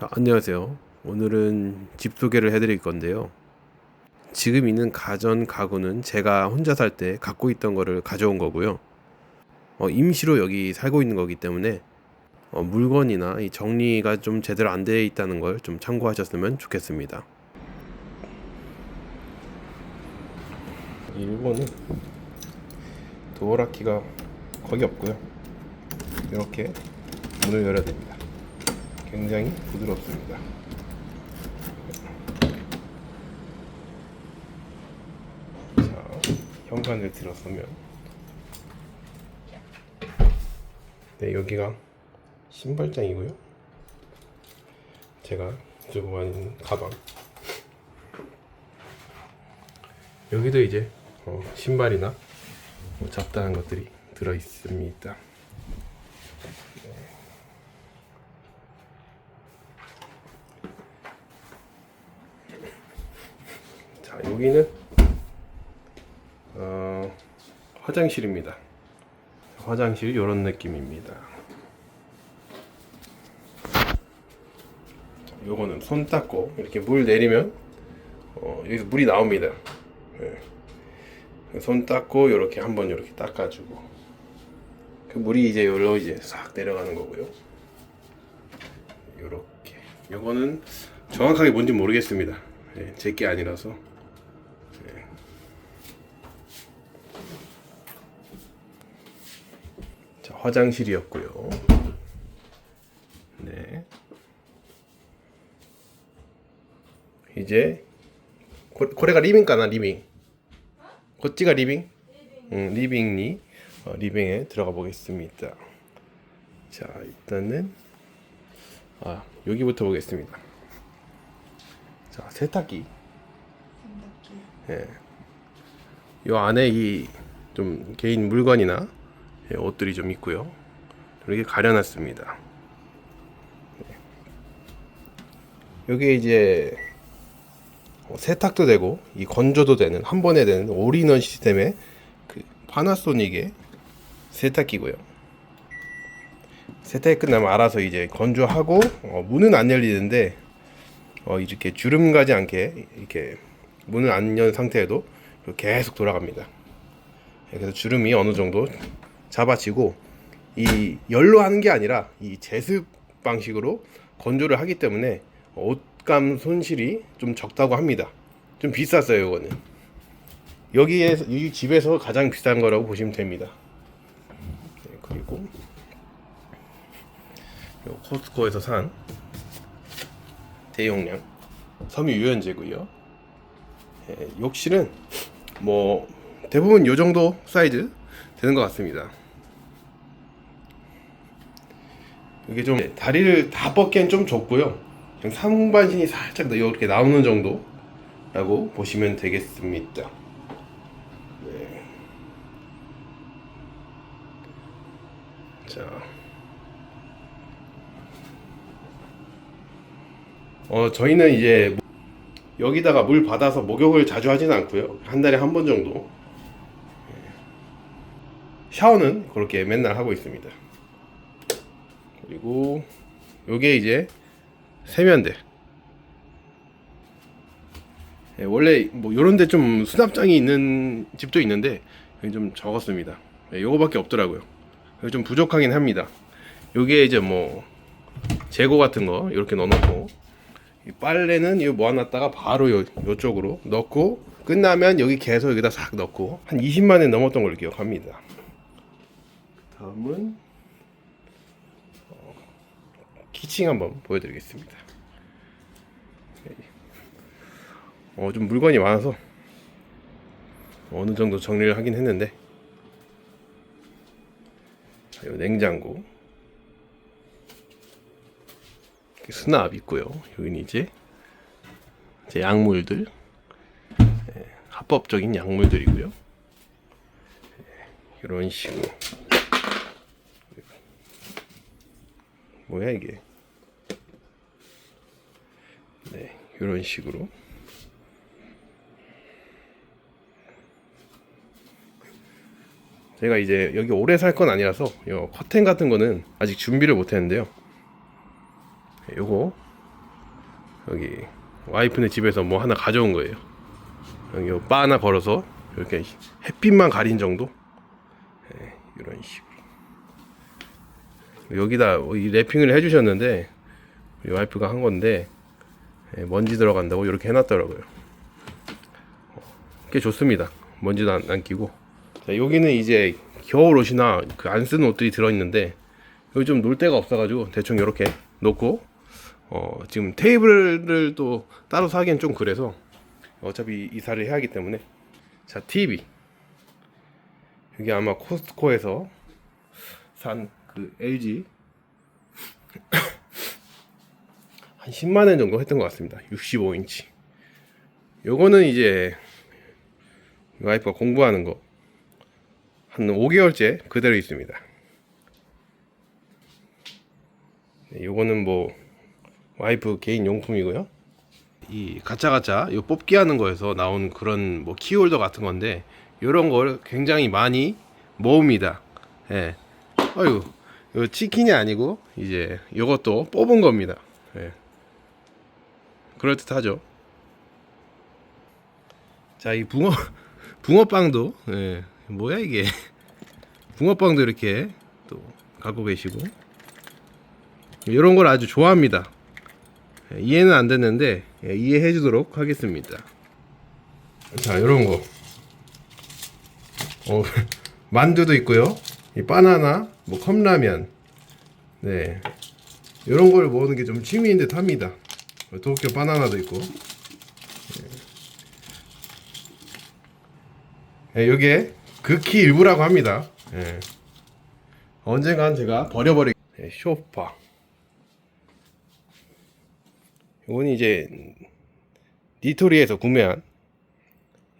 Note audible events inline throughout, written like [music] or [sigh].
자, 안녕하세요. 오늘은 집 소개를 해드릴 건데요. 지금 있는 가전 가구는 제가 혼자 살 때 갖고 있던 거를 가져온 거고요. 어, 임시로 여기 살고 있는 거기 때문에 어, 물건이나 이 정리가 좀 제대로 안 돼 있다는 걸 좀 참고하셨으면 좋겠습니다. 일본은 도어락 키가 거의 없고요. 이렇게 문을 열어야 됩니다. 굉장히 부드럽습니다. 자, 현관을 들어서면 네, 여기가 신발장이고요. 제가 들고 다니는 가방. 여기도 이제 어, 신발이나 뭐 잡다한 것들이 들어 있습니다. 자, 여기는 어, 화장실입니다. 화장실 이런 느낌입니다. 자, 요거는 손 닦고 이렇게 물 내리면 어, 여기서 물이 나옵니다. 예. 손 닦고 이렇게 한번 이렇게 닦아주고 그 물이 이제 여기로 이제 싹 내려가는 거고요. 요렇게 요거는 정확하게 뭔지 모르겠습니다. 예, 제게 아니라서 화장실이었고요. 네. 이제 고, 고래가 리빙가나 리빙. 고찌가 리빙? 응, 리빙니 어, 리빙에 들어가 보겠습니다. 자, 일단은 아, 여기부터 보겠습니다. 자, 세탁기. 예. 요 안에 이 좀 개인 물건이나 옷들이 좀 있고요. 이렇게 가려놨습니다. 네. 여기에 이제 어, 세탁도 되고 이 건조도 되는 한 번에 되는 올인원 시스템의 그 파나소닉의 세탁기고요. 세탁이 끝나면 알아서 이제 건조하고 어, 문은 안 열리는데 어, 이렇게 주름 가지 않게 이렇게 문을 안 연 상태에도 계속 돌아갑니다. 예, 그래서 주름이 어느 정도 잡아지고 이 열로 하는 게 아니라 이 제습 방식으로 건조를 하기 때문에 옷감 손실이 좀 적다고 합니다. 좀 비쌌어요, 이거는. 여기에 이 집에서 가장 비싼 거라고 보시면 됩니다. 네, 그리고 요 코스코에서 산 대용량 섬유 유연제고요. 예, 욕실은 뭐 대부분 요 정도 사이즈 되는 것 같습니다. 이게 좀 다리를 다 뻗기엔 좀 좁고요. 그냥 상반신이 살짝 이렇게 나오는 정도라고 보시면 되겠습니다. 네. 자, 어 저희는 이제 여기다가 물 받아서 목욕을 자주 하진 않고요. 한 달에 한 번 정도. 샤워는 그렇게 맨날 하고 있습니다. 그리고 요게 이제 세면대. 예, 원래 뭐 요런 데 좀 수납장이 있는 집도 있는데 여기 좀 적었습니다. 예, 요거밖에 없더라고요. 여기 좀 부족하긴 합니다. 요게 이제 뭐 재고 같은 거 이렇게 넣어놓고 이 빨래는 이거 모아놨다가 바로 요, 요쪽으로 넣고 끝나면 여기 계속 여기다 싹 넣고 한 20만 원 넘었던 걸 기억합니다. 다음은 어, 키칭 한번 보여드리겠습니다. 어, 좀 물건이 많아서 어느 정도 정리를 하긴 했는데 자, 요 냉장고 수납 있고요. 여기는 이제 제 약물들 예, 합법적인 약물들이고요. 예, 이런 식으로 뭐야 이게? 네, 이런 식으로 제가 이제 여기 오래 살 건 아니라서 요 커튼 같은 거는 아직 준비를 못 했는데요. 네, 요거 여기 와이프네 집에서 뭐 하나 가져온 거예요. 여기 바 하나 걸어서 이렇게 햇빛만 가린 정도. 예, 이런 식으로. 여기다 이 랩핑을 해주셨는데 우리 와이프가 한 건데 예, 먼지 들어간다고 이렇게 해놨더라고요. 어, 꽤 좋습니다. 먼지도 안, 안 끼고. 자, 여기는 이제 겨울 옷이나 그 안 쓰는 옷들이 들어있는데 여기 좀 놀 데가 없어가지고 대충 이렇게 놓고 어, 지금 테이블을 또 따로 사기엔 좀 그래서 어차피 이사를 해야 하기 때문에 자 TV 여기 아마 코스트코에서 산 그 LG [coughs] 한 10만 원 정도 했던 것 같습니다. 65인치. 요거는 이제 와이프가 공부하는 거 한 5개월째 그대로 있습니다. 네, 요거는 뭐 와이프 개인 용품이고요. 이 가짜 가짜 요 뽑기 하는 거에서 나온 그런 뭐 키홀더 같은 건데 요런 걸 굉장히 많이 모읍니다. 예. 어유. 요 치킨이 아니고 이제 요것도 뽑은 겁니다. 예. 그럴 듯하죠. 자, 이 붕어 [laughs] 붕어빵도 예. 뭐야 이게? [laughs] 붕어빵도 이렇게 또 갖고 계시고 이런 걸 아주 좋아합니다. 예, 이해는 안 됐는데 예, 이해해 주도록 하겠습니다. 자, 이런 거. 어, [laughs] 만두도 있고요. 이 바나나, 뭐 컵라면. 네. 이런 걸 먹는 게 좀 취미인 듯 합니다. 도쿄 바나나도 있고. 예, 요게 극히 일부라고 합니다. 예. 언젠간 제가 버려버리 예, 쇼파. 이건 이제 니토리에서 구매한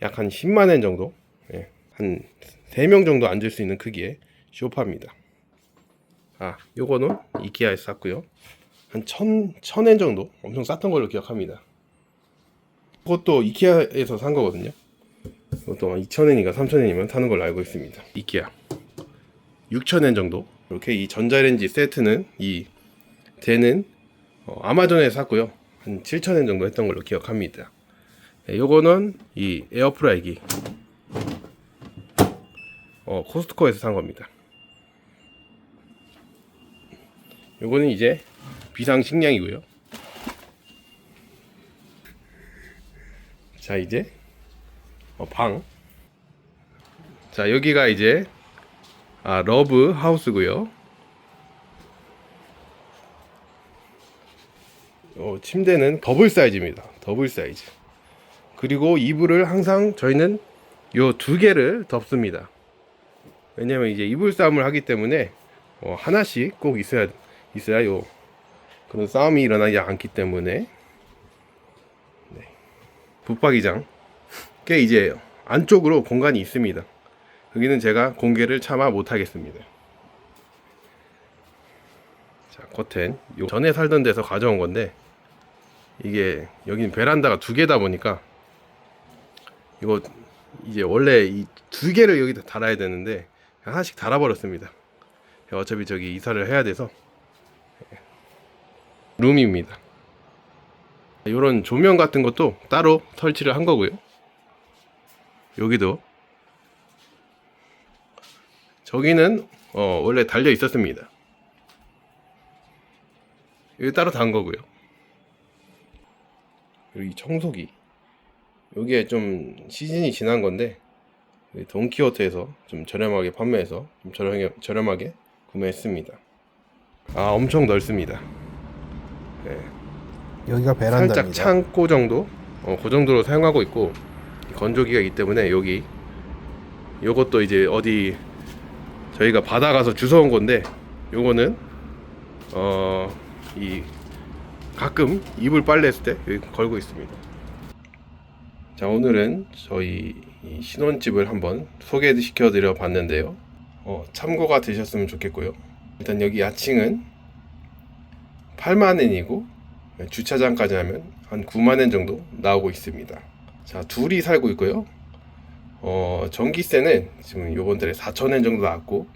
약 한 10만 원 정도, 예, 한 3명 정도 앉을 수 있는 크기의 쇼파입니다. 아, 요거는 이케아에서 샀고요. 한 천, 천엔 정도? 엄청 쌌던 걸로 기억합니다. 그것도 이케아에서 산 거거든요. 이것도 2,000엔인가 3,000엔이면 사는 걸로 알고 있습니다. 이케아. 6,000엔 정도. 이렇게 이 전자레인지 세트는 이 쟤는 어, 아마존에서 샀고요. 한 7,000엔 정도 했던 걸로 기억합니다. 네, 요거는 이 에어프라이기. 어, 코스트코에서 산 겁니다. 요거는 이제 비상 식량이고요. 자, 이제 어, 방. 자, 여기가 이제 아, 러브 하우스고요. 어, 침대는 더블 사이즈입니다. 더블 사이즈. 그리고 이불을 항상 저희는 요 두 개를 덮습니다. 왜냐면 이제 이불 싸움을 하기 때문에 어, 하나씩 꼭 있어야 있어야 요 그런 싸움이 일어나지 않기 때문에 네. 붙박이장 꽤 이제 안쪽으로 공간이 있습니다. 여기는 제가 공개를 차마 못하겠습니다. 자, 커튼. 요 전에 살던 데서 가져온 건데 이게 여기는 베란다가 두 개다 보니까 이거 이제 원래 이 두 개를 여기다 달아야 되는데 하나씩 달아버렸습니다. 어차피 저기 이사를 해야 돼서 룸입니다. 이런 조명 같은 것도 따로 설치를 한 거고요. 여기도 저기는 어, 원래 달려 있었습니다. 여기 따로 단 거고요. 이 청소기 여기에 좀 시즌이 지난 건데 이 돈키호테에서 좀 저렴하게 판매해서 좀 저렴하게, 저렴하게 구매했습니다. 아 엄청 넓습니다. 여기가 베란다입니다. 살짝 창고 정도, 어, 그 정도로 사용하고 있고 건조기가 있기 때문에 여기 요것도 이제 어디 저희가 받아가서 주워온 건데 요거는 어 이 가끔 이불 빨래했을 때 여기 걸고 있습니다. 자 오늘은 저희 이 신혼집을 한번 소개시켜 드려 봤는데요. 어, 참고가 되셨으면 좋겠고요. 일단 여기 야칭은 8만 원이고 주차장까지 하면 한 9만 원 정도 나오고 있습니다. 자, 둘이 살고 있고요. 어, 전기세는 지금 요번 달에 4천 원 정도 나왔고,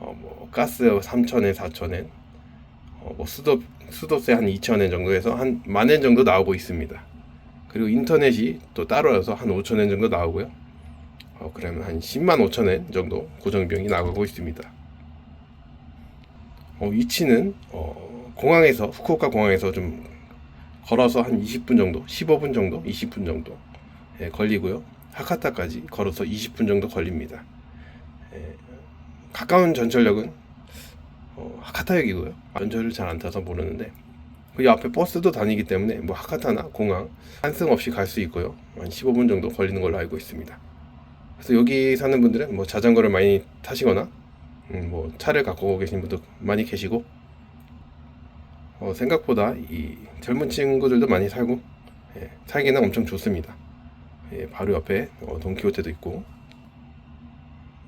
어, 뭐, 가스 3천 원, 4천 원, 어, 뭐 수도 수도세 한 2,000엔 정도에서 한 만엔 정도 나오고 있습니다. 그리고 인터넷이 또 따로여서 한 5,000엔 정도 나오고요. 어, 그러면 한 10만 5천엔 정도 고정비용이 나가고 있습니다. 어, 위치는 어, 공항에서 후쿠오카 공항에서 좀 걸어서 한 20분 정도, 15분 정도, 20분 정도 예, 걸리고요. 하카타까지 걸어서 20분 정도 걸립니다. 예, 가까운 전철역은 어, 하카타역이고요. 전철을 잘 안 타서 모르는데 그 앞에 버스도 다니기 때문에 뭐 하카타나 공항 한승 없이 갈 수 있고요. 한 15분 정도 걸리는 걸로 알고 있습니다. 그래서 여기 사는 분들은 뭐 자전거를 많이 타시거나 음, 뭐 차를 갖고 계신 분도 많이 계시고 어, 생각보다 이 젊은 친구들도 많이 살고 예, 살기는 엄청 좋습니다. 예, 바로 옆에 어, 돈키호테도 있고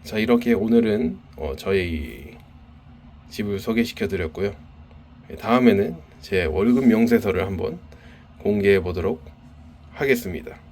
자 이렇게 오늘은 어, 저희 집을 소개시켜 드렸고요. 예, 다음에는 제 월급 명세서를 한번 공개해 보도록 하겠습니다.